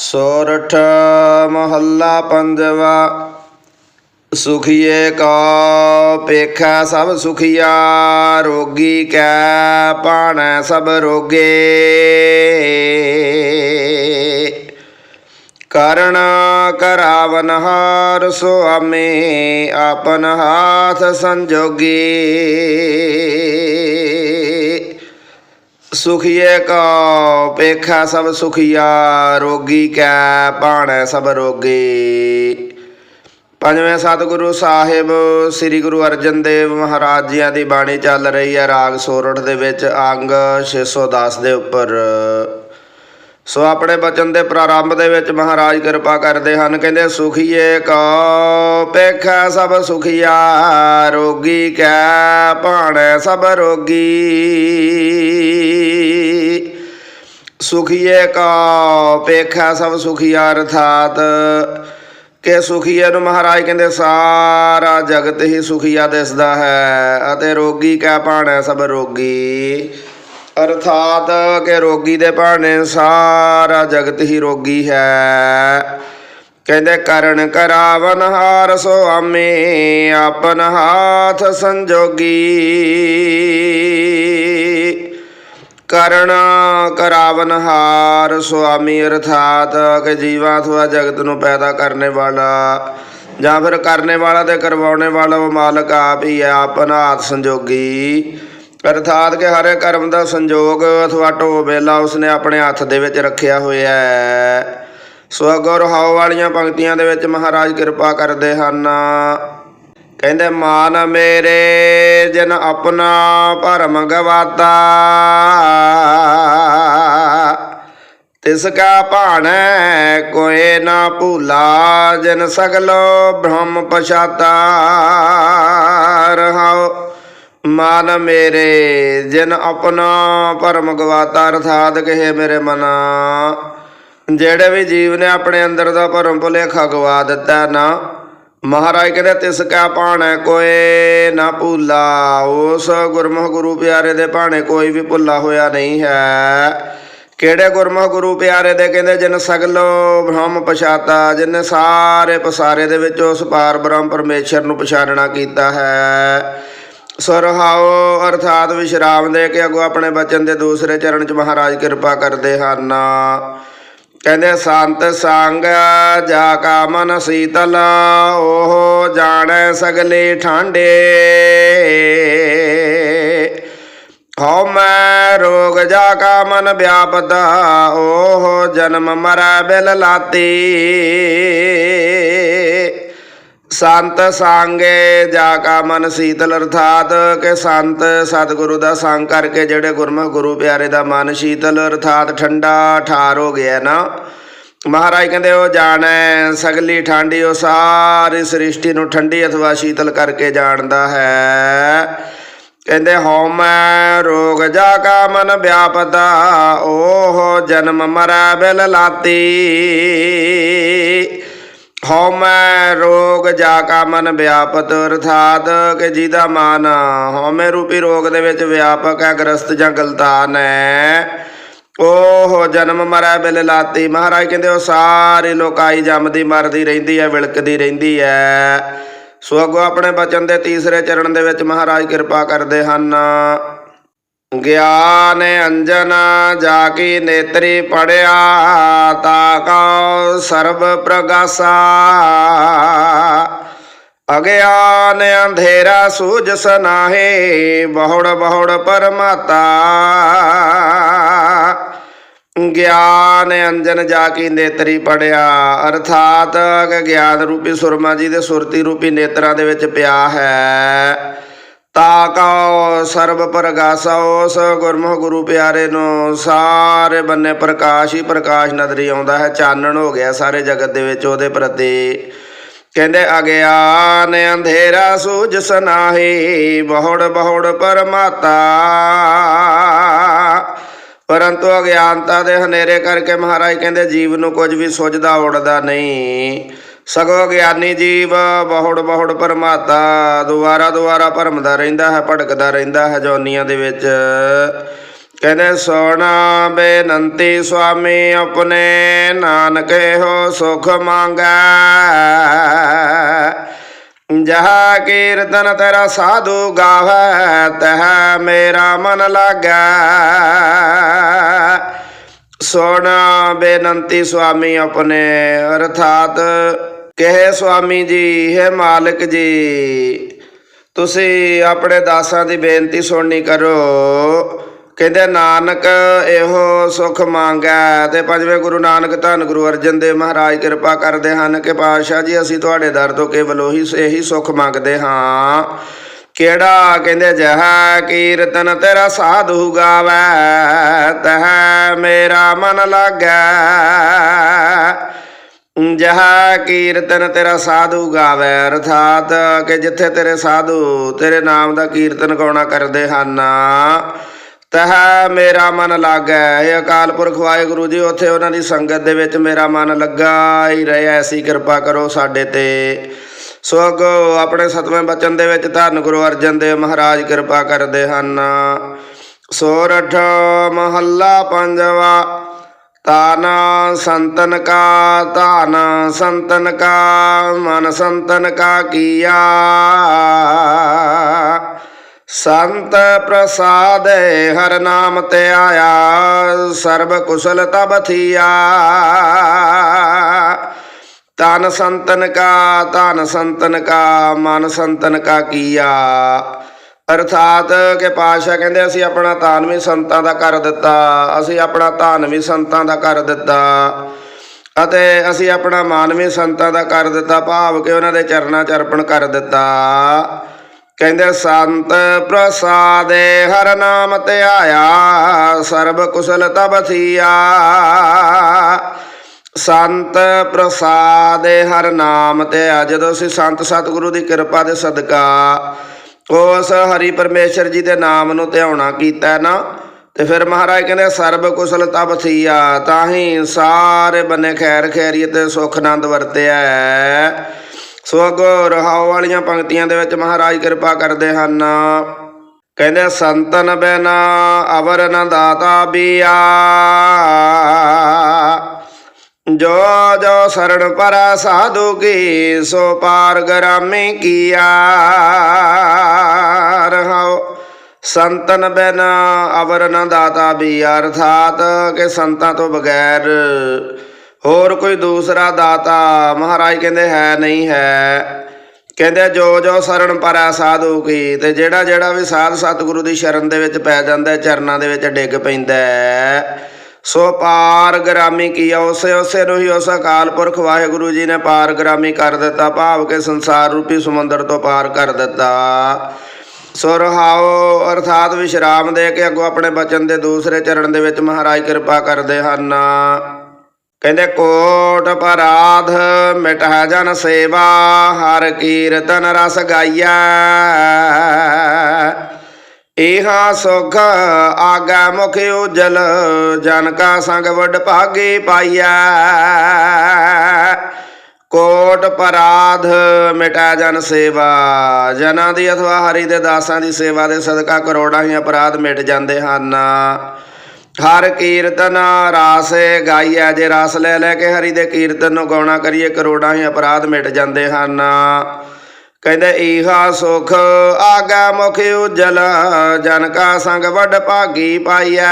ਸੋਰਠ ਮਹੱਲਾ ਪੰਜਵਾ, ਸੁਖੀਏ ਕਾ ਪੇਖਾ ਸਭ ਸੁਖੀਆ, ਰੋਗੀ ਕੈ ਭਾਣੈ ਸਭ ਰੋਗੇ। ਕਰਨ ਕਰਾਵਨ ਹਾਰ ਸੁਆਮੀ ਆਪਨ ਹਾਥ ਸੰਜੋਗੀ। ਸੁਖੀਏ ਕੋ ਪੇਖਾ ਸਭ ਸੁਖੀਆ, ਰੋਗੀ ਕੈ ਭਾਣੈ ਸਭ ਰੋਗੀ। ਪੰਜਵੇਂ ਸਤਿਗੁਰੂ ਸਾਹਿਬ, ਸ੍ਰੀ ਗੁਰੂ ਅਰਜਨ ਦੇਵ ਮਹਾਰਾਜ ਜੀਆਂ ਦੀ ਬਾਣੀ ਚੱਲ ਰਹੀ ਹੈ ਰਾਗ ਸੋਰਠ ਦੇ ਵਿੱਚ, ਅੰਗ 610 ਦੇ ਉੱਪਰ। ਸੋ ਆਪਣੇ ਬਚਨ ਦੇ ਪ੍ਰਾਰੰਭ ਦੇ ਵਿੱਚ ਮਹਾਰਾਜ ਕਿਰਪਾ ਕਰਦੇ ਹਨ, ਕਹਿੰਦੇ, ਸੁਖੀਏ ਕੋ ਪੇਖਾ ਸਭ ਸੁਖੀਆ, ਰੋਗੀ ਕੈ ਭਾਣੇ ਸਭ ਰੋਗੀ। ਸੁਖੀਏ ਕੋ ਪੇਖਾ ਸਭ ਸੁਖੀਆ, ਅਰਥਾਤ ਕਿ ਸੁਖੀਏ ਨੂੰ ਮਹਾਰਾਜ ਕਹਿੰਦੇ, ਸਾਰਾ ਜਗਤ ਹੀ ਸੁਖੀਆ ਦਿਸਦਾ ਹੈ ਅਤੇ ਰੋਗੀ ਕੈ ਭਾਣੇ ਸਭ ਰੋਗੀ। ਅਰਥਾਤ ਕਿ ਰੋਗੀ ਦੇ ਭਾਣੇ ਸਾਰਾ ਜਗਤ ਹੀ ਰੋਗੀ ਹੈ। ਕਹਿੰਦੇ, ਕਰਨ ਕਰਾਵਨ ਹਾਰ ਸੁਆਮੀ ਆਪਨ ਹਾਥ ਸੰਜੋਗੀ। ਕਰਨ ਕਰਾਵਨ ਹਾਰ ਸੁਆਮੀ ਅਰਥਾਤ ਕਿ ਜੀਵਾਂ ਅਥਵਾ ਜਗਤ ਨੂੰ ਪੈਦਾ ਕਰਨੇ ਵਾਲਾ, ਜਾਂ ਫਿਰ ਕਰਨੇ ਵਾਲਾ ਤੇ ਕਰਵਾਉਣੇ ਵਾਲਾ ਉਹ ਮਾਲਕ ਆਪ ਹੀ ਹੈ, ਆਪਨ ਹਾਥ ਸੰਜੋਗੀ। ਅਰਥਾਤ ਕਿ ਹਰੇ ਕਰਮ ਦਾ ਸੰਜੋਗ ਅਥਵਾ ਢੋ ਵੇਲਾ ਉਸਨੇ ਆਪਣੇ ਹੱਥ ਦੇ ਵਿੱਚ ਰੱਖਿਆ ਹੋਇਆ ਹੈ। ਸੋ ਅਗਰ ਹਾਉ ਵਾਲੀਆਂ ਪੰਕਤੀਆਂ ਦੇ ਵਿੱਚ ਮਹਾਰਾਜ ਕਿਰਪਾ ਕਰਦੇ ਹਨ। ਕਹਿੰਦੇ, ਮਾਨ ਮੇਰੇ ਜਨ ਆਪਣਾ ਭਰਮ ਗਵਾਤਾ। ਤਿਸ ਕਾ ਭਾਣੈ ਕੋਏ ਨਾ ਭੂਲਾ, ਜਨ ਸਗਲੋ ਬ੍ਰਹਮ ਪਛਾਤਾ। ਰਹਾਉ ਮਨ ਮੇਰੇ, ਜਿਨ ਆਪਣਾ ਭਰਮ ਗਵਾਤਾ, ਅਰਥਾਤ ਕਹੇ ਮੇਰੇ ਮਨਾ। ਜਿਹੜੇ ਵੀ ਜੀਵ ਨੇ ਆਪਣੇ ਅੰਦਰ ਦਾ ਭਰਮ ਭੁਲੇਖਾ ਗਵਾ ਦਿੱਤਾ ਨਾ, ਮਹਾਰਾਜ ਕਹਿੰਦੇ, ਤਿਸ ਕਾ ਭਾਣੈ ਕੋਏ ਨਾ ਭੁੱਲਾ। ਉਸ ਗੁਰਮੁਖ ਗੁਰੂ ਪਿਆਰੇ ਦੇ ਭਾਣੇ ਕੋਈ ਵੀ ਭੁੱਲਾ ਹੋਇਆ ਨਹੀਂ ਹੈ। ਕਿਹੜੇ ਗੁਰਮੁਖ ਗੁਰੂ ਪਿਆਰੇ ਦੇ ਕਹਿੰਦੇ, ਜਿਨ ਸਗਲੋ ਬ੍ਰਹਮ ਪਛਾਤਾ, ਜਿਨੇ ਸਾਰੇ ਪਸਾਰੇ ਦੇ ਵਿੱਚ ਉਸ ਪਾਰ ਬ੍ਰਹਮ ਪਰਮੇਸ਼ਰ ਨੂੰ ਪਛਾਣਨਾ ਕੀਤਾ ਹੈ। ਸਰਹਾਉ ਅਰਥਾਤ ਵਿਸ਼ਰਾਮ ਦੇ ਕੇ ਅਗੋ ਆਪਣੇ ਬਚਨ ਦੇ ਦੂਸਰੇ ਚਰਨ ਚ ਮਹਾਰਾਜ ਕਿਰਪਾ ਕਰਦੇ ਹਨ। ਕਹਿੰਦੇ, ਸੰਤ ਸੰਗ ਜਾ ਕਾ ਮਨ ਸੀਤਲ, ਉਹ ਜਾਣੈ ਸਗਲੇ ਠਾਂਡੇ। ਹਉ ਮੈਂ ਰੋਗ ਜਾ ਕਾ ਮਨ ਵਿਆਪਦਾ ਉਹ ਜਨਮ ਮਰੈ ਬਿਲ ਲਾਤੀ। ਸੰਤ ਸੰਗੇ ਜਾ ਕਾ ਮਨ ਸੀਤਲ ਅਰਥਾਤ, ਕਿ ਸੰਤ ਸਤਿਗੁਰੂ ਦਾ ਸੰਗ ਕਰਕੇ ਜਿਹੜੇ ਗੁਰਮੁਖ ਗੁਰੂ ਪਿਆਰੇ ਦਾ ਮਨ ਸ਼ੀਤਲ ਅਰਥਾਤ ਠੰਡਾ ਠਾਰ ਹੋ ਗਿਆ ਨਾ। ਮਹਾਰਾਜ ਕਹਿੰਦੇ, ਉਹ ਜਾਣੈ ਸਗਲੀ ਠੰਡੀ, ਉਹ ਸਾਰੀ ਸ੍ਰਿਸ਼ਟੀ ਨੂੰ ਠੰਡੀ ਅਥਵਾ ਸ਼ੀਤਲ ਕਰਕੇ ਜਾਣਦਾ ਹੈ। ਕਹਿੰਦੇ, ਹਉਮੈ ਰੋਗ ਜਾ ਕਾ ਮਨ ਵਿਆਪਦਾ ਉਹ ਜਨਮ ਮਰੈ ਬਿਲ ਲਾਤੀ। ਹਉਮੈ ਰੋਗ ਜਾ ਕਾ ਮਨ ਵਿਆਪਤ, ਅਰਥਾਤ ਕਿ ਜਿਹਦਾ ਮਨ ਹਉਮੈ ਰੂਪੀ ਰੋਗ ਦੇ ਵਿੱਚ ਵਿਆਪਕ ਹੈ, ਗ੍ਰਸਤ ਜਾਂ ਗਲਤਾਨ ਹੈ ਉਹ ਜਨਮ ਮਰੈ ਬਿਲ ਲਾਤੀ। ਮਹਾਰਾਜ ਕਹਿੰਦੇ, ਉਹ ਸਾਰੇ ਲੋਕਾਈ ਜੰਮਦੀ, ਮਰਦੀ ਰਹਿੰਦੀ ਹੈ, ਵਿਲਕਦੀ ਰਹਿੰਦੀ ਹੈ। ਸੋ ਅੱਗੋਂ ਆਪਣੇ ਬਚਨ ਦੇ ਤੀਸਰੇ ਚਰਨ ਦੇ ਵਿੱਚ ਮਹਾਰਾਜ ਕਿਰਪਾ ਕਰਦੇ ਹਨ। ਗਿਆਨ ਅੰਜਨ ਜਾ ਕੀ ਨੇਤਰੀ ਪੜਿਆ ਤਾ ਕਉ ਸਰਬ ਪ੍ਰਗਾਸਾ। ਅਗਿਆਨ ਅੰਧੇਰਾ ਸੂਝ ਸਨਾਹੇ, ਬਹੁੜ ਬਹੁੜ ਪਰਮਾਤਾ। ਗਿਆਨ ਅੰਜਨ ਜਾ ਕੀ ਨੇਤਰੀ ਪੜਿਆ, ਅਰਥਾਤ ਗਿਆਨ ਰੂਪੀ ਸੁਰਮਾ ਜੀ ਦੇ ਸੁਰਤੀ ਰੂਪੀ ਨੇਤਰਾਂ ਦੇ ਵਿੱਚ ਪਿਆ ਹੈ। ਤਾ ਸਰਬ ਪ੍ਰਗਾਸਾ ਉਸ ਗੁਰਮੁਖ ਗੁਰੂ ਪਿਆਰੇ ਨੂੰ ਸਾਰੇ ਬੰਨੇ ਪ੍ਰਕਾਸ਼ ਹੀ ਪ੍ਰਕਾਸ਼ ਨਜ਼ਰੀ ਆਉਂਦਾ ਹੈ, ਚਾਨਣ ਹੋ ਗਿਆ ਸਾਰੇ ਜਗਤ ਦੇ ਵਿੱਚ ਉਹਦੇ ਪ੍ਰਤੀ। ਕਹਿੰਦੇ, ਅਗਿਆਨ ਅੰਧੇਰਾ ਸੂਝ ਸਨਾਹੀ, ਬਹੁੜ ਬਹੁੜ ਪਰਮਾਤਾ। ਪਰੰਤੂ ਅਗਿਆਨਤਾ ਦੇ ਹਨੇਰੇ ਕਰਕੇ ਮਹਾਰਾਜ ਕਹਿੰਦੇ, ਜੀਵ ਨੂੰ ਕੁਝ ਵੀ ਸੁਝਦਾ ਉੜਦਾ ਨਹੀਂ। ਸਗੋਂ ਗਿਆਨੀ ਜੀਵ, ਬਹੁੜ ਬਹੁੜ ਪਰਮਾਤਾ ਦੁਆਰਾ ਦੁਆਰਾ ਭਰਮਦਾ ਰਹਿੰਦਾ ਹੈ, ਭਟਕਦਾ ਰਹਿੰਦਾ ਹੈ ਜੋਨੀਆਂ ਦੇ ਵਿੱਚ। ਕਹਿੰਦੇ ਸੋਣਾ ਬੇਨੰਤੀ ਸੁਆਮੀ, ਆਪਣੇ ਨਾਨਕ ਹੋ ਸੁਖ ਮੰਗੈ। ਜਹਾ ਕੀਰਤਨ ਤੇਰਾ ਸਾਧੂ ਗਾਵੈ, ਤਹ ਮੇਰਾ ਮਨ ਲਾਗੈ। ਸੋਣਾ ਬੇਨੰਤੀ ਸੁਆਮੀ, ਆਪਣੇ ਅਰਥਾਤ ਕਹੇ ਸੁਆਮੀ ਜੀ, ਹੈ ਮਾਲਕ ਜੀ, ਤੁਸੀਂ ਆਪਣੇ ਦਾਸਾਂ ਦੀ ਬੇਨਤੀ ਸੁਣਨੀ ਕਰੋ। ਕਹਿੰਦੇ, ਨਾਨਕ ਇਹੋ ਸੁਖ ਮੰਗੈ ਤੇ ਪੰਜਵੇਂ ਗੁਰੂ ਨਾਨਕ ਧੰਨ ਗੁਰੂ ਅਰਜਨ ਦੇਵ ਮਹਾਰਾਜ ਕਿਰਪਾ ਕਰਦੇ ਹਨ ਕਿ ਪਾਤਸ਼ਾਹ ਜੀ, ਅਸੀਂ ਤੁਹਾਡੇ ਦਰ ਤੋਂ ਕੇਵਲ ਉਹੀ ਇਹੀ ਸੁਖ ਮੰਗਦੇ ਹਾਂ। ਕਿਹੜਾ ਕਹਿੰਦੇ, ਜਹ ਕੀਰਤਨ ਤੇਰਾ ਸਾਧੂ ਗਾਵੈ, ਤਹ ਮੇਰਾ ਮਨ ਲਾਗੈ। ਜਹ ਕੀਰਤਨ ਤੇਰਾ ਸਾਧੂ ਗਾਵੇ, ਅਰਥਾਤ ਕਿ ਜਿੱਥੇ ਤੇਰੇ ਸਾਧੂ, ਤੇਰੇ ਨਾਮ ਦਾ ਕੀਰਤਨ ਗਾਉਣਾ ਕਰਦੇ ਹਨ। ਤਹ ਮੇਰਾ ਮਨ ਲਾਗੈ ਇਹ ਅਕਾਲ ਪੁਰਖ ਵਾਹਿਗੁਰੂ ਜੀ, ਉੱਥੇ ਉਹਨਾਂ ਦੀ ਸੰਗਤ ਦੇ ਵਿੱਚ ਮੇਰਾ ਮਨ ਲੱਗਾ ਹੀ ਰਹੇ, ਐਸੀ ਕਿਰਪਾ ਕਰੋ ਸਾਡੇ ਤੇ। ਸੋ ਅੱਗੋਂ ਆਪਣੇ ਸਤਵੇਂ ਬਚਨ ਦੇ ਵਿੱਚ ਧੰਨ ਗੁਰੂ ਅਰਜਨ ਦੇਵ ਮਹਾਰਾਜ ਕਿਰਪਾ ਕਰਦੇ ਹਨ। ਸੋਰਠ ਮਹੱਲਾ ਪੰਜਵਾ ਤਾਨ ਸੰਤਨ ਕਾ ਤਾਨ ਸੰਤਨ ਕਾ ਮਨ ਸੰਤਨ ਕਾ ਕੀਆ ਸੰਤ ਪ੍ਰਸਾਦ ਹਰ ਨਾਮ ਤੇ ਆਇਆ ਸਰਬ ਕੁਸ਼ਲ ਤਬ ਥੀਆ ਤਨ ਸੰਤਨ ਕਾ ਤਨ ਸੰਤਨ ਕਾ ਮਨ ਸੰਤਨ ਕਾ ਕੀਆ ਅਰਥਾਤ ਕਿ ਪਾਸ਼ਾ ਕਹਿੰਦੇ ਅਸੀਂ ਆਪਣਾ ਧਨ ਸੰਤਾਂ ਦਾ ਕਰ ਦਿੱਤਾ, ਅਸੀਂ ਆਪਣਾ ਧਾਨਵੀ ਸੰਤਾਂ ਦਾ ਕਰ ਦਿੱਤਾ ਅਤੇ ਅਸੀਂ ਆਪਣਾ ਮਾਨਵੀ ਸੰਤਾਂ ਦਾ ਕਰ ਦਿੱਤਾ, ਭਾਵ ਕਿ ਉਹਨਾਂ ਦੇ ਚਰਨਾਂ 'ਚ ਅਰਪਣ ਕਰ ਦਿੱਤਾ। ਕਹਿੰਦੇ ਸੰਤ ਪ੍ਰਸਾਦੇ ਹਰ ਨਾਮ ਤੇ ਆਇਆ, ਸਰਬ ਕੁਸ਼ਲ ਤਬ ਥੀਆ। ਸੰਤ ਪ੍ਰਸਾਦੇ ਹਰ ਨਾਮ ਤੇ ਆ ਜਦੋਂ ਅਸੀਂ ਸੰਤ ਸਤਿਗੁਰੂ ਦੀ ਕਿਰਪਾ ਦੇ ਸਦਕਾ ਉਸ ਹਰੀ ਪਰਮੇਸ਼ਰ ਜੀ ਦੇ ਨਾਮ ਨੂੰ ਧਿਆਉਣਾ ਕੀਤਾ ਨਾ, ਤੇ ਫਿਰ ਮਹਾਰਾਜ ਕਹਿੰਦੇ ਸਰਬ ਕੁਸ਼ਲ ਤਬ ਥੀਆ ਤਾਂ ਹੀ ਸਾਰੇ ਬੰਨੇ ਖੈਰ ਖੈਰੀਅਤ ਤੇ ਸੁਖ ਆਨੰਦ ਵਰਤਿਆ ਸੋ ਅੱਗੋਂ ਰਹਾਉ ਵਾਲੀਆਂ ਪੰਕਤੀਆਂ ਦੇ ਵਿੱਚ ਮਹਾਰਾਜ ਕਿਰਪਾ ਕਰਦੇ ਹਨ। ਕਹਿੰਦੇ ਸੰਤਨ ਬਿਨਾ ਅਵਰ ਨ ਦਾਤਾ ਬੀਆ। ਜੋ ਜੋ ਸਰਣ ਪਰ ਸਾਧੂ ਕੀ, ਸੋ ਪਾਰ ਗਰਾਮੀ ਕੀਆ ਰਹਾਉ ਸੰਤਨ ਬਿਨ ਅਵਰ ਨ ਦਾਤਾ ਵੀ, ਅਰਥਾਤ ਕਿ ਸੰਤਾਂ ਤੋਂ ਬਗੈਰ ਹੋਰ ਕੋਈ ਦੂਸਰਾ ਦਾਤਾ ਮਹਾਰਾਜ ਕਹਿੰਦੇ ਹੈ ਨਹੀਂ ਹੈ। ਕਹਿੰਦੇ ਜੋ ਜੋ ਸਰਣ ਪਰੈ ਸਾਧੂ ਕੀ, ਤੇ ਜਿਹੜਾ ਜਿਹੜਾ ਵੀ ਸਾਧ ਸਤਿਗੁਰੂ ਦੀ ਸ਼ਰਨ ਦੇ ਵਿੱਚ ਪੈ ਜਾਂਦਾ ਚਰਨਾਂ ਦੇ ਵਿੱਚ ਡਿੱਗ ਪੈਂਦਾ ਸੋ ਪਾਰ ਗ੍ਰਾਮੀ ਕੀਆ, ਉਸੇ ਉਸੇ ਨੂੰ ਹੀ ਉਸ ਅਕਾਲ ਪੁਰਖ ਵਾਹਿਗੁਰੂ ਜੀ ਨੇ ਪਾਰ ਗ੍ਰਾਮੀ ਕਰ ਦਿੱਤਾ, ਭਾਵ ਕੇ ਸੰਸਾਰ ਰੂਪੀ ਸਮੁੰਦਰ ਤੋਂ ਪਾਰ ਕਰ ਦਿੱਤਾ। ਸੋ ਰਹਾਓ, ਅਰਥਾਤ ਵਿਸ਼ਰਾਮ ਦੇ ਕੇ ਅੱਗੋਂ ਆਪਣੇ ਬਚਨ ਦੇ ਦੂਸਰੇ ਚਰਨ ਦੇ ਵਿੱਚ ਮਹਾਰਾਜ ਕਿਰਪਾ ਕਰਦੇ ਹਨ। ਕਹਿੰਦੇ, ਕੋਟ ਪਰਾਧ, ਮਿਟਾ ਜਨ ਸੇਵਾ, ਹਰ ਕੀਰਤਨ ਰਸ ਗਾਈਆ ਇਹਾ ਸੁਖ ਆਗਾ ਮੁਖ ਉਜਲ, ਜਨ ਕਾ ਸੰਗ ਵਡ ਭਾਗੇ ਪਾਈਆ ਕੋਟ ਪਰਾਧ ਮਿਟਾ ਜਨ ਸੇਵਾ, ਜਨਾਂ ਦੀ ਅਥਵਾ ਹਰੀ ਦੇ ਦਾਸਾਂ ਦੀ ਸੇਵਾ ਦੇ ਸਦਕਾ ਕਰੋੜਾਂ ਹੀ ਅਪਰਾਧ ਮਿਟ ਜਾਂਦੇ ਹਨ। ਹਰ ਕੀਰਤਨ ਰਾਸ ਗਾਈਐ, ਜੇ ਰਸ ਲੈ ਲੈ ਕੇ ਹਰੀ ਦੇ ਕੀਰਤਨ ਨੂੰ ਗਾਉਣਾ ਕਰੀਏ ਕਰੋੜਾਂ ਹੀ ਅਪਰਾਧ ਮਿਟ ਜਾਂਦੇ ਹਨ। ਕਹਿੰਦੇ, ਈਹਾ ਸੁਖ, ਆਗਾ ਮੁਖ ਉਜਲ ਜਨ ਕਾ ਸੰਗ ਵੱਡ ਭਾਗੀ ਪਾਈਐ।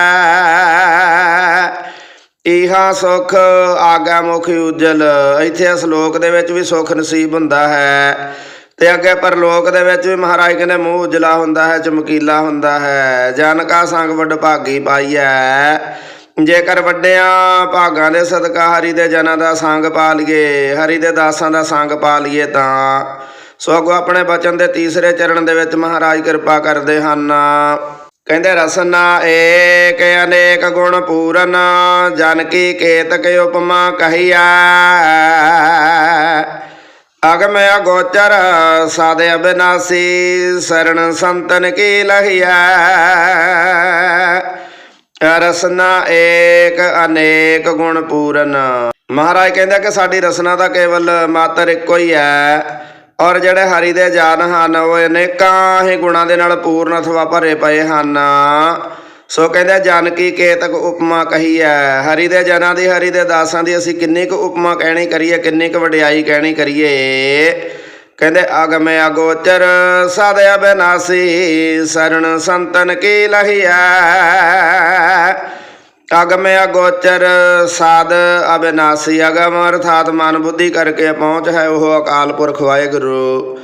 ਈਹਾ ਸੁਖ, ਆਗਾ ਮੁਖ ਉਜਲ, ਇੱਥੇ ਇਸ ਦੇ ਵਿੱਚ ਵੀ ਸੁਖ ਨਸੀਬ ਹੁੰਦਾ ਹੈ ਤੇ ਅੱਗੇ ਪਰਲੋਕ ਦੇ ਵਿੱਚ ਵੀ ਮਹਾਰਾਜ ਕਹਿੰਦੇ, ਮੂੰਹ ਉਜਲਾ ਹੁੰਦਾ ਹੈ, ਚਮਕੀਲਾ ਹੁੰਦਾ ਹੈ ਜਨ ਕਾ ਸੰਗ ਵੱਡ ਭਾਗੀ ਪਾਈਐ। ਜੇਕਰ ਵੱਡਿਆਂ ਭਾਗਾਂ ਦੇ ਸਦਕਾ ਹਰੀ ਦੇ ਜਨਾਂ ਦਾ ਸੰਗ ਪਾ ਲਈਏ, ਹਰੀ ਦੇ ਦਾਸਾਂ ਦਾ ਸੰਗ ਪਾ ਲਈਏ ਤਾਂ ਸੋ ਅੱਗੋਂ ਆਪਣੇ ਬਚਨ ਦੇ ਤੀਸਰੇ ਚਰਨ ਦੇ ਵਿੱਚ ਮਹਾਰਾਜ ਕਿਰਪਾ ਕਰਦੇ ਹਨ। ਕਹਿੰਦੇ ਰਸਨਾ ਏਕ ਅਨੇਕ ਗੁਣ ਪੂਰਨ, ਜਨ ਕੀ ਕੇਤਕ ਉਪਮਾ ਕਹੀਆ ਅਗਮ ਅਗੋਚਰ ਸਾਧ ਅਬਿਨਾਸੀ ਸਰਣ ਸੰਤਨ ਕੀ ਲਹੀਆ ਰਸਨਾ ਏਕ ਅਨੇਕ ਗੁਣ ਪੂਰਨ। ਮਹਾਰਾਜ ਕਹਿੰਦਾ ਕਿ ਸਾਡੀ ਰਸਨਾ ਦਾ ਕੇਵਲ ਮਾਤਰ ਇੱਕੋ ਹੀ ਹੈ। ਔਰ ਜਿਹੜੇ ਹਰੀ ਦੇ ਜਾਨ ਹਨ, ਉਹ ਅਨੇਕਾਂ ਹੀ ਗੁਣਾਂ ਦੇ ਨਾਲ ਪੂਰਨ ਅਥਵਾ ਭਰੇ ਪਏ ਹਨ। ਸੋ ਕਹਿੰਦੇ ਜਾਨਕੀ ਕੇਤਕ ਉਪਮਾ ਕਹੀ ਹੈ ਹਰੀ ਦੇ ਜਨਾਂ ਦੀ, ਹਰੀ ਦੇ ਦਾਸਾਂ ਦੀ, ਅਸੀਂ ਕਿੰਨੀ ਕੁ ਉਪਮਾ ਕਹਿਣੀ ਕਰੀਏ, ਕਿੰਨੀ ਕੁ ਵਡਿਆਈ ਕਹਿਣੀ ਕਰੀਏ। ਕਹਿੰਦੇ ਅਗਮੇ ਅਗੋਚਰ ਸਦ ਅਬਨਾਸੀ ਸਰਣ ਸੰਤਨ ਕੀ ਲਹੀਐ ਅਗਮ ਅਗੋਚਰ ਸਾਧ ਅਬਿਨਾਸੀ ਅਗਮ ਅਰਥਾਤ ਮਨ ਬੁੱਧੀ ਕਰਕੇ ਪਹੁੰਚ ਹੈ ਉਹ ਅਕਾਲ ਪੁਰਖ ਵਾਹਿਗੁਰੂ।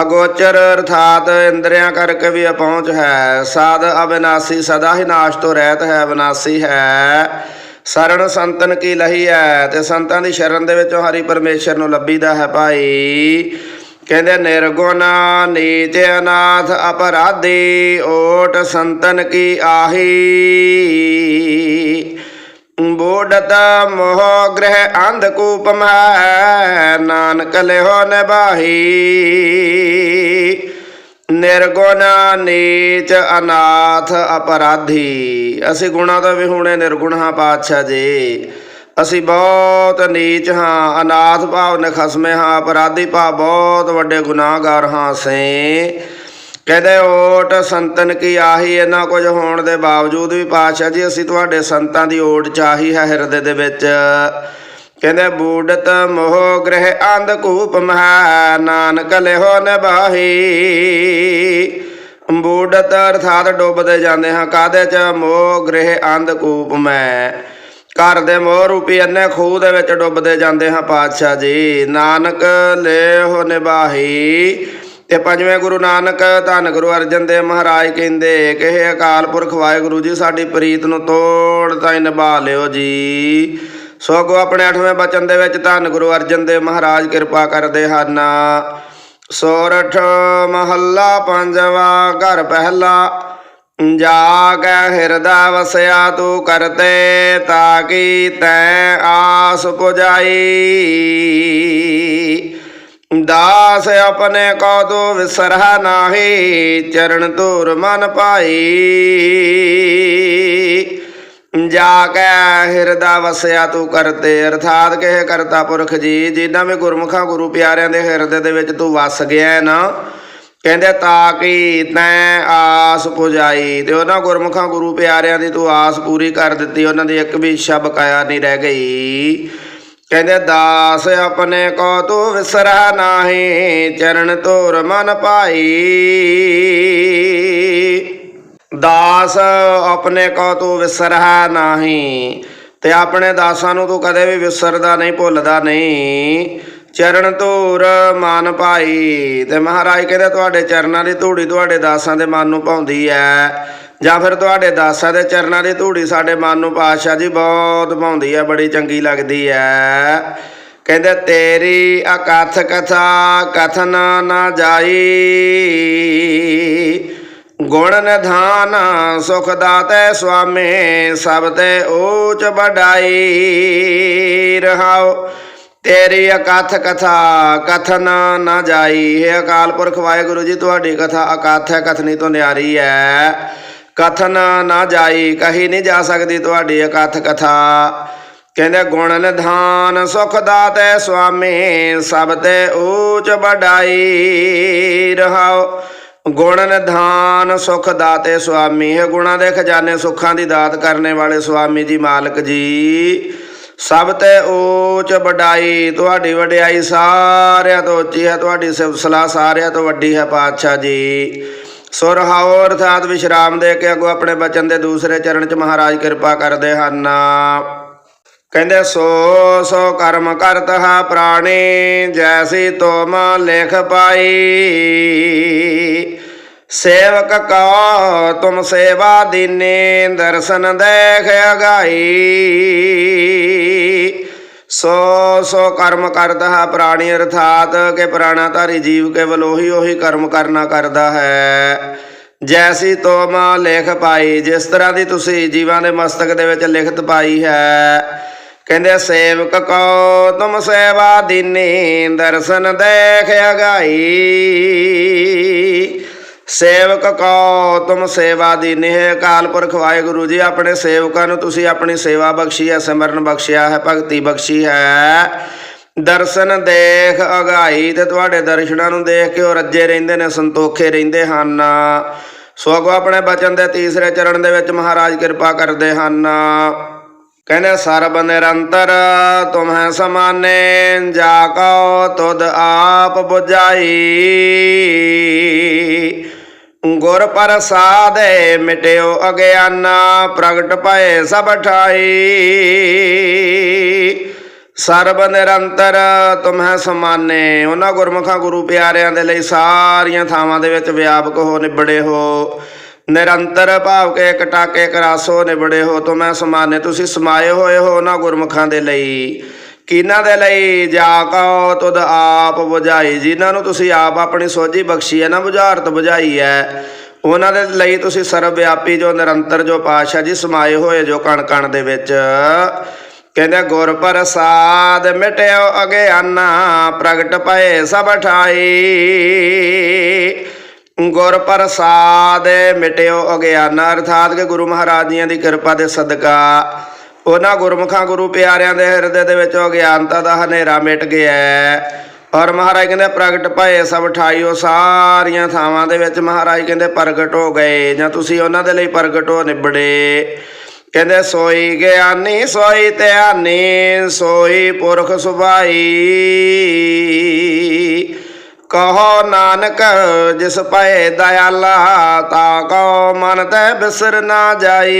ਅਗੋਚਰ ਅਰਥਾਤ ਇੰਦਰੀਆਂ ਕਰਕੇ ਵੀ ਪਹੁੰਚ ਹੈ, ਸਾਧ ਅਬਿਨਾਸੀ ਸਦਾ ਹੀ ਨਾਸ਼ ਤੋਂ ਰਹਿਤ ਹੈ ਅਬਿਨਾਸੀ ਹੈ। ਸਰਣ ਸੰਤਨ ਕੀ ਲਹੀ ਹੈ, ਤੇ ਸੰਤਾਂ ਦੀ ਸ਼ਰਨ ਦੇ ਵਿੱਚੋਂ ਹਰੀ ਪਰਮੇਸ਼ਰ ਨੂੰ ਲੱਭੀਦਾ ਹੈ ਭਾਈ। ਕਹਿੰਦੇ, ਨਿਰਗੁਣ ਨੀਚ ਅਨਾਥ ਅਪਰਾਧੀ, ਓਟ ਸੰਤਨ ਕੀ ਆਹੀ? ਬੋੜਤ ਮੋਹ ਗ੍ਰਹਿ ਅੰਧ ਕੂਪ ਮੈ ਨਾਨਕ ਲਿਹੋ ਨਿਬਾਹੀ ਨਿਰਗੁਣ ਨੀਚ ਅਨਾਥ ਅਪਰਾਧੀ। ਅਸੀਂ ਗੁਣਾ ਤੋਂ ਵਿਹੂਣੇ ਨਿਰਗੁਣ ਹਾਂ ਪਾਤਸ਼ਾਹ ਜੀ। ਅਸੀਂ ਬਹੁਤ ਨੀਚ ਹਾਂ, ਅਨਾਥ ਭਾਵ ਨਖਸਮੇ ਹਾਂ, ਅਪਰਾਧੀ ਭਾਵ ਬਹੁਤ ਵੱਡੇ ਗੁਨਾਹਗਾਰ ਹਾਂ ਸੇ ਕਹਿੰਦੇ ਓਟ ਸੰਤਨ ਕੀ ਆਹੀ ਇਹਨਾਂ ਕੁਝ ਹੋਣ ਦੇ ਬਾਵਜੂਦ ਵੀ ਪਾਤਸ਼ਾਹ ਜੀ, ਅਸੀਂ ਤੁਹਾਡੇ ਸੰਤਾਂ ਦੀ ਓਟ ਚਾਹੀ ਹੈ ਹਿਰਦੇ ਦੇ ਵਿੱਚ। ਕਹਿੰਦੇ ਬੂਡਤ ਮੋਹ ਗ੍ਰਹਿ ਅੰਧ ਕੂਪ ਮਹਾ, ਨਾਨਕ ਲਿਹੋ ਨਿਬਾਹੀ ਬੂਡਤ ਅਰਥਾਤ ਡੁੱਬਦੇ ਜਾਂਦੇ ਹਾਂ ਕਾਦੇ ਚ? ਮੋਹ ਗ੍ਰਹਿ ਅੰਧ ਕੂਪ ਮੈਂ ਘਰ ਦੇ ਮੋਹ ਰੂਪੀ ਅੰਨੇ ਖੂਹ ਦੇ ਵਿੱਚ ਡੁੱਬਦੇ ਜਾਂਦੇ ਹਾਂ ਪਾਤਸ਼ਾਹ ਜੀ। ਨਾਨਕ ਲਿਹੋ ਨਿਬਾਹੀ ਤੇ ਪੰਜਵੇਂ ਗੁਰੂ ਨਾਨਕ ਧੰਨ ਗੁਰੂ ਅਰਜਨ ਦੇਵ ਮਹਾਰਾਜ ਕਹਿੰਦੇ ਕਿ ਇਹ ਅਕਾਲ ਪੁਰਖ ਵਾਹਿਗੁਰੂ ਜੀ, ਸਾਡੀ ਪ੍ਰੀਤ ਨੂੰ ਤੋੜ ਤਾਈ ਨਿਭਾ ਲਿਓ ਜੀ। ਸੋ ਅੱਗੋਂ ਆਪਣੇ 8ਵੇਂ ਬਚਨ ਦੇ ਵਿੱਚ ਧੰਨ ਗੁਰੂ ਅਰਜਨ ਦੇਵ ਮਹਾਰਾਜ ਕਿਰਪਾ ਕਰਦੇ ਹਨ। ਸੋਰਠ ਮਹੱਲਾ ਪੰਜਵਾ ਘਰ ਪਹਿਲਾ। ਜਾਗੈ ਹਿਰਦਾ ਵਸਿਆ ਤੂੰ ਕਰਤੇ ਤਾਂ ਕੀ ਤੈ ਆਸ ਪੁਜਾਈ। ਦਾਸ ਆਪਣੇ ਕੋ ਤੋ ਵਿਸਰਹ ਨਾਹੀ, ਚਰਨ ਤੁਰ ਮਨ ਪਾਈ। ਜਾ ਕੇ ਹਿਰਦਾ ਵਸਿਆ ਤੂੰ ਕਰਤੇ, ਅਰਥਾਤ ਕਿ ਕਰਤਾ ਪੁਰਖ ਜੀ ਜਿੱਦਾਂ ਵੀ ਗੁਰਮੁਖਾਂ ਗੁਰੂ ਪਿਆਰਿਆਂ ਦੇ ਹਿਰਦੇ ਦੇ ਵਿੱਚ ਤੂੰ ਵਸ ਗਿਆ ਨਾ। ਕਹਿੰਦੇ ਤਾਂ ਕਿ ਤੈਂ ਆਸ ਪੁਜਾਈ ਤੇ ਉਹਨਾਂ ਗੁਰਮੁਖਾਂ ਗੁਰੂ ਪਿਆਰਿਆਂ ਦੀ ਤੂੰ ਆਸ ਪੂਰੀ ਕਰ ਦਿੱਤੀ, ਉਹਨਾਂ ਦੀ ਇੱਕ ਵੀ ਇੱਛਾ ਬਕਾਇਆ ਨਹੀਂ ਰਹਿ ਗਈ। ਕਹਿੰਦੇ ਦਾਸ ਆਪਣੇ ਕੋ ਤੂੰ ਵਿਸਰਾ ਨਾਹੀ, ਚਰਨ ਧੂਰ ਮਨ ਪਾਈ। ਦਾਸ ਆਪਣੇ ਕੋ ਤੂੰ ਵਿਸਰਹਾ ਨਹੀਂ ਤੇ ਆਪਣੇ ਦਾਸਾਂ ਨੂੰ ਤੂੰ ਕਦੇ ਵੀ ਵਿਸਰਦਾ ਨਹੀਂ, ਭੁੱਲਦਾ ਨਹੀਂ। ਚਰਨ ਧੂਰ ਮਨ ਭਾਈ। ਤੇ ਮਹਾਰਾਜ ਕਹਿੰਦੇ, ਤੁਹਾਡੇ ਚਰਨਾਂ ਦੀ ਧੂੜੀ ਤੁਹਾਡੇ ਦਾਸਾਂ ਦੇ ਮਨ ਨੂੰ ਪਾਉਂਦੀ ਹੈ ਜਾਂ ਫਿਰ ਤੁਹਾਡੇ ਦਾਸਾਂ ਦੇ ਚਰਨਾਂ ਦੀ ਧੂੜੀ ਸਾਡੇ ਮਨ ਨੂੰ ਪਾਤਸ਼ਾਹ ਜੀ ਬਹੁਤ ਪਾਉਂਦੀ ਹੈ ਬੜੀ ਚੰਗੀ ਲੱਗਦੀ ਹੈ ਕਹਿੰਦੇ, ਤੇਰੀ ਅਕਥ ਕਥਾ ਕਥਨ ਨਾ ਜਾਈ। ਗੁਣ ਨਿਧਾਨ ਸੁਖ ਦਾਤੇ ਸੁਆਮੀ, ਸਭ ਤੇ ਊਚ ਬਡਾਈ ਰਹਾਉ ਤੇਰੀ ਅਕਥ ਕਥਾ ਕਥਨ ਨਾ ਜਾਈ। ਹੈ ਅਕਾਲ ਪੁਰਖ ਵਾਹਿਗੁਰੂ ਜੀ, ਤੁਹਾਡੀ ਕਥਾ ਅਕਥ ਹੈ, ਕਥਨੀ ਤੋਂ ਨਿਆਰੀ ਹੈ। ਕਥਨ ਨਾ ਜਾਈ, ਕਹੀ ਨਹੀਂ ਜਾ ਸਕਦੀ ਤੁਹਾਡੀ ਅਕਥ ਕਥਾ। ਕਹਿੰਦੇ, ਗੁਣ ਨਿਧਾਨ ਸੁਖ ਦਾਤੇ ਸੁਆਮੀ, ਸਭ ਤੇ ਊਚ ਬਡਾਈ ਰਹਾਉ ਗੁਣ ਨਿਧਾਨ ਸੁਖ ਦਾਤੇ ਸੁਆਮੀ ਹੈ ਗੁਣਾ ਦੇ ਖਜ਼ਾਨੇ ਸੁੱਖਾਂ ਦੀ ਦਾਤ ਕਰਨੇ ਵਾਲੇ ਸੁਆਮੀ ਜੀ ਮਾਲਕ ਜੀ। ਸਭ ਤੇ ਉੱਚ ਵਡਾਈ, ਤੁਹਾਡੀ ਵਡਿਆਈ ਸਾਰਿਆਂ ਤੋਂ ਉੱਚੀ ਹੈ, ਤੁਹਾਡੀ ਸਿਫਤਸਲਾ ਸਾਰਿਆਂ ਤੋਂ ਵੱਡੀ ਹੈ ਪਾਤਸ਼ਾਹ ਜੀ। ਸੁਰਹਾਉ ਅਰਥਾਤ ਵਿਸ਼ਰਾਮ ਦੇ ਕੇ ਅੱਗੋਂ ਆਪਣੇ ਬਚਨ ਦੇ ਦੂਸਰੇ ਚਰਨ ਚ ਮਹਾਰਾਜ ਕਿਰਪਾ ਕਰਦੇ ਹਨ। ਕਹਿੰਦੇ, ਸੋ ਸੋ ਕਰਮ ਕਰਤ ਹੈ ਪ੍ਰਾਣੀ, ਜੈਸੀ ਤੋਮ ਲਿਖ ਪਾਈ। ਸੇਵਕ ਕਾ ਤੁਮ ਸੇਵਾ ਦੀਨੇ ਦਰਸ਼ਨ ਦੇਖ ਅਗਾਈ। ਸੋ ਸੋ ਕਰਮ ਕਰਦਾ ਹੈ ਪ੍ਰਾਣੀ ਅਰਥਾਤ ਕਿ ਪ੍ਰਾਣਾਧਾਰੀ ਜੀਵ ਕੇਵਲ ਉਹੀ ਉਹੀ ਕਰਮ ਕਰਨਾ ਕਰਦਾ ਹੈ। ਜੈਸੀ ਤੋਮ ਲਿਖ ਪਾਈ, ਜਿਸ ਤਰ੍ਹਾਂ ਦੀ ਤੁਸੀਂ ਜੀਵਾਂ ਦੇ ਮਸਤਕ ਦੇ ਵਿੱਚ ਲਿਖਤ ਪਾਈ ਹੈ, ਕਹਿੰਦੇ ਸੇਵਕ ਕੋ ਤੁਮ ਸੇਵਾ ਦੀਨੀ ਦਰਸ਼ਨ ਦੇਖ ਅਗਾਈ। ਸੇਵਕ ਕੋ, ਤੁਮ ਸੇਵਾ ਦੀਨੀ ਹੈ ਅਕਾਲ ਪੁਰਖ ਵਾਹਿਗੁਰੂ ਜੀ, ਆਪਣੇ ਸੇਵਕਾਂ ਨੂੰ ਤੁਸੀਂ ਆਪਣੀ ਸੇਵਾ ਬਖਸ਼ੀ ਹੈ, ਸਿਮਰਨ ਬਖਸ਼ਿਆ ਹੈ, ਭਗਤੀ ਬਖਸ਼ੀ ਹੈ। ਦਰਸ਼ਨ ਦੇਖ, ਅਗਾਈ ਤੇ ਤੁਹਾਡੇ ਦਰਸ਼ਨਾਂ ਨੂੰ ਦੇਖ ਕੇ ਉਹ ਰੱਜੇ ਰਹਿੰਦੇ ਨੇ, ਸੰਤੋਖੇ ਰਹਿੰਦੇ ਹਨ। ਸੋ ਅੱਗੋਂ ਆਪਣੇ ਬਚਨ ਦੇ ਤੀਸਰੇ ਚਰਨ ਦੇ ਵਿੱਚ ਮਹਾਰਾਜ ਕਿਰਪਾ ਕਰਦੇ ਹਨ। ਕਹਿੰਦੇ, ਸਰਬ ਨਿਰੰਤਰ ਤੁਮਹਿ ਸਮਾਨੇ, ਜਾ ਕਉ ਤੁਧ ਆਪ ਬੁਝਾਈ। ਗੁਰ ਪ੍ਰਸਾਦਿ ਮਿਟਿਓ ਅਗਿਆਨਾ, ਪ੍ਰਗਟ ਭਏ ਸਭ ਠਾਈ ਸਰਬ ਨਿਰੰਤਰ ਤੁਮਹਿ ਸਮਾਨੇ, ਉਹਨਾਂ ਗੁਰਮੁਖਾਂ ਗੁਰੂ ਪਿਆਰਿਆਂ ਦੇ ਲਈ ਸਾਰੀਆਂ ਥਾਵਾਂ ਦੇ ਵਿੱਚ ਵਿਆਪਕ ਹੋ, ਨਿਬੜੇ ਹੋ। ਨਿਰੰਤਰ ਭਾਵ ਕੇ ਕਟਾਕੇ ਕਰਾਸੋ, ਨਿਬੜੇ ਹੋ, ਤੁਮਹਿ ਸਮਾਨੇ, ਤੁਸੀਂ ਸਮਾਏ ਹੋਏ ਹੋ ਉਹਨਾਂ ਗੁਰਮੁਖਾਂ ਦੇ ਲਈ। ਕਿਹਨਾਂ ਦੇ ਲਈ ਜਾ ਕਉ ਤੁਧ ਆਪ 부ਝਾਈ ਜਿਨ੍ਹਾਂ ਨੂੰ ਤੁਸੀਂ ਆਪ ਆਪਣੀ ਸੋਝੀ ਬਖਸ਼ੀ ਹੈ ਨਾ, ਬੁਝਾਰਤ ਬੁਝਾਈ ਹੈ, ਉਹਨਾਂ ਦੇ ਲਈ ਤੁਸੀਂ ਸਰਵ ਵਿਆਪੀ ਜੋ ਨਿਰੰਤਰ ਜੋ ਪਾਤਸ਼ਾਹ ਜੀ ਸਮਾਏ ਹੋਏ ਜੋ ਕਣ ਕਣ ਦੇ ਵਿੱਚ। ਕਹਿੰਦੇ ਗੁਰ ਪ੍ਰਸਾਦ ਮਿਟਿਓ ਅਗਿਆਨਾ ਪ੍ਰਗਟ ਪਏ ਸਭ ਠਾਈ। ਗੁਰ ਪ੍ਰਸਾਦ ਮਿਟਿਓ ਅਗਿਆਨਾ ਅਰਥਾਤ ਕਿ ਗੁਰੂ ਮਹਾਰਾਜ ਜੀਆਂ ਦੀ ਕਿਰਪਾ ਦੇ ਸਦਕਾ ਉਹਨਾਂ ਗੁਰਮੁਖਾਂ ਗੁਰੂ ਪਿਆਰਿਆਂ ਦੇ ਹਿਰਦੇ ਦੇ ਵਿੱਚ ਅਗਿਆਨਤਾ ਦਾ ਹਨੇਰਾ ਮਿਟ ਗਿਆ ਔਰ ਮਹਾਰਾਜ ਕਹਿੰਦੇ, ਪ੍ਰਗਟ ਭਏ ਸਭ ਠਾਈਓ, ਸਾਰੀਆਂ ਥਾਵਾਂ ਦੇ ਵਿੱਚ ਮਹਾਰਾਜ ਕਹਿੰਦੇ ਪ੍ਰਗਟ ਹੋ ਗਏ, ਜਾਂ ਤੁਸੀਂ ਉਹਨਾਂ ਦੇ ਲਈ ਪ੍ਰਗਟ ਹੋ ਨਿਬੜੇ। ਕਹਿੰਦੇ, ਸੋਈ ਗਿਆਨੀ, ਸੋਈ ਧਿਆਨੀ, ਸੋਈ ਪੁਰਖ ਸੁਭਾਈ। ਕਹੋ ਨਾਨਕ, ਜਿਸ ਪਏ ਦਇਆਲਾ, ਤਾ ਕੋ ਮਨ ਤੇ ਬਿਸਰ ਨਾ ਜਾਈ।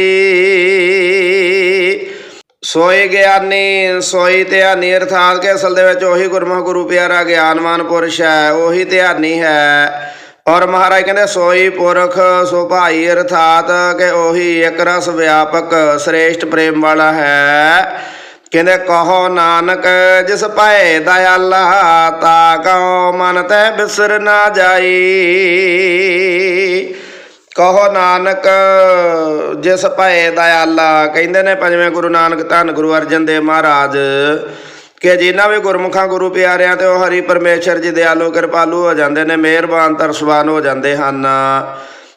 ਸੋਈ ਗਿਆਨੀ, ਸੋਈ ਧਿਆਨੀ, ਅਰਥਾਤ ਕਿ ਅਸਲ ਦੇ ਵਿੱਚ ਉਹੀ ਗੁਰਮੁਖ ਗੁਰੂ ਪਿਆਰਾ, ਗਿਆਨਵਾਨ ਪੁਰਸ਼ ਹੈ, ਉਹੀ ਧਿਆਨੀ ਹੈ। ਔਰ ਮਹਾਰਾਜ ਕਹਿੰਦੇ, ਸੋਈ ਪੁਰਖ, ਸੋ ਭਾਈ, ਅਰਥਾਤ ਕਿ ਉਹੀ ਇੱਕ ਰਸ ਵਿਆਪਕ, ਸ੍ਰੇਸ਼ਟ ਪ੍ਰੇਮ ਵਾਲਾ ਹੈ। ਕਹਿੰਦੇ ਕਹੋ ਨਾਨਕ, ਜਿਸ ਭਏ ਦਇਆਲਾ, ਤਾ ਕਉ ਮਨ ਤੇ ਬਿਸਰ ਨਾ ਜਾਈ। ਕਹੋ ਨਾਨਕ, ਜਿਸ ਭਏ ਦਇਆਲਾ, ਕਹਿੰਦੇ ਨੇ ਪੰਜਵੇਂ ਗੁਰੂ ਨਾਨਕ ਧੰਨ ਗੁਰੂ ਅਰਜਨ ਦੇਵ ਮਹਾਰਾਜ, ਕਿ ਜਿਨ੍ਹਾਂ ਵੀ ਗੁਰਮੁਖਾਂ ਗੁਰੂ ਪਿਆਰਿਆਂ ਤੇ ਉਹ ਹਰੀ ਪਰਮੇਸ਼ਰ ਜੀ ਦਿਆਲੂ ਕਿਰਪਾਲੂ ਹੋ ਜਾਂਦੇ ਨੇ, ਮਿਹਰਬਾਨ, ਤਰਸਵਾਨ ਹੋ ਜਾਂਦੇ ਹਨ।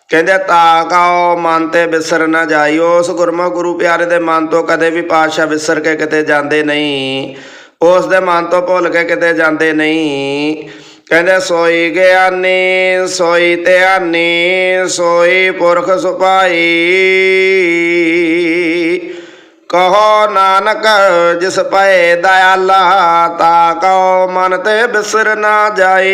ਕਹਿੰਦੇ ਤਾ ਕਾਓ ਮਨ ਤੇ ਵਿਸਰ ਨਾ ਜਾਈ ਉਸ ਗੁਰਮੁਖ ਗੁਰੂ ਪਿਆਰੇ ਦੇ ਮਨ ਤੋਂ ਕਦੇ ਵੀ ਪਾਤਸ਼ਾਹ ਵਿਸਰ ਕੇ ਕਿਤੇ ਜਾਂਦੇ ਨਹੀਂ। ਉਸ ਦੇ ਮਨ ਤੋਂ ਭੁੱਲ ਕੇ ਕਿਤੇ ਜਾਂਦੇ ਨਹੀਂ। ਕਹਿੰਦੇ ਸੋਈ ਗਿਆਨੀ, ਸੋਈ ਧਿਆਨੀ, ਸੋਈ ਪੁਰਖ ਸੁਪਾਈ ਕਹੋ ਨਾਨਕ, ਜਿਸ ਪਏ ਦਇਆਲਾ, ਤਾ ਕਉ ਮਨ ਤੇ ਬਿਸਰ ਨਾ ਜਾਈ।